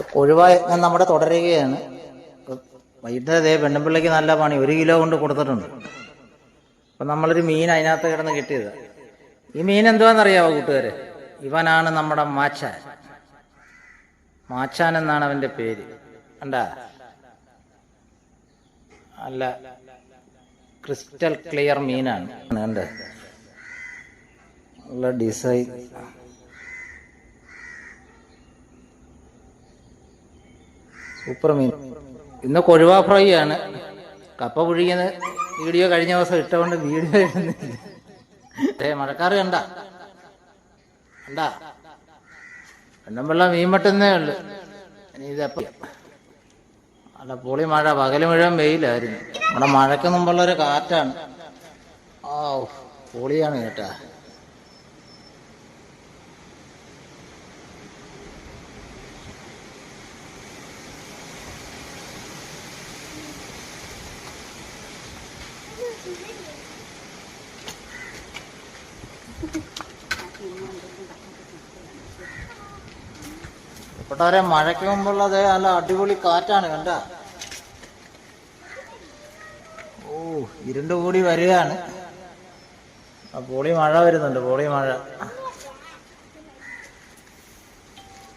കൊഴുവായ നമ്മുടെ തുടരുകയാണ്. വൈകിട്ട് അതേ പെണ്ണുപിള്ളയ്ക്ക് നല്ല പണി. ഒരു കിലോ കൊണ്ട് കൊടുത്തിട്ടുണ്ട്. അപ്പം നമ്മളൊരു മീൻ അതിനകത്ത് കിടന്ന് കിട്ടിയത്. ഈ മീൻ എന്തുവാന്നറിയാവോ കൂട്ടുകാരെ? ഇവനാണ് നമ്മുടെ മാച്ചാൻ. മാച്ചാൻ എന്നാണ് അവന്റെ പേര്. കണ്ടാ? അല്ല ക്രിസ്റ്റൽ ക്ലിയർ മീനാണ്. നല്ല ഡിസൈൻ സൂപ്പർ മീൻ. ഇന്ന് കൊഴുവ ഫ്രൈ ആണ്. കപ്പ പുഴിക്കുന്ന വീഡിയോ കഴിഞ്ഞ ദിവസം ഇട്ടുകൊണ്ട് വീഡിയോ ഇടുന്നില്ല. മഴക്കാറ് കണ്ട. കണ്ട? വെള്ളം മീൻ മട്ടുന്നേ ഉള്ളു. ഇനി അല്ല പൊളി മഴ. പകൽ മുഴുവൻ വെയിലായിരുന്നു. നമ്മുടെ മഴയ്ക്ക് മുമ്പുള്ള ഒരു കാറ്റാണ്. ഓ പൊളിയാണ് കേട്ടാ. ഇപ്പോട്ടെ മഴയ്ക്ക് മുമ്പുള്ളത് നല്ല അടിപൊളി കാറ്റാണ് കണ്ട? ഓ ഇരുണ്ട് കൂടി വരികയാണ്. പൊളി മഴ വരുന്നുണ്ട് പൊളി മഴ.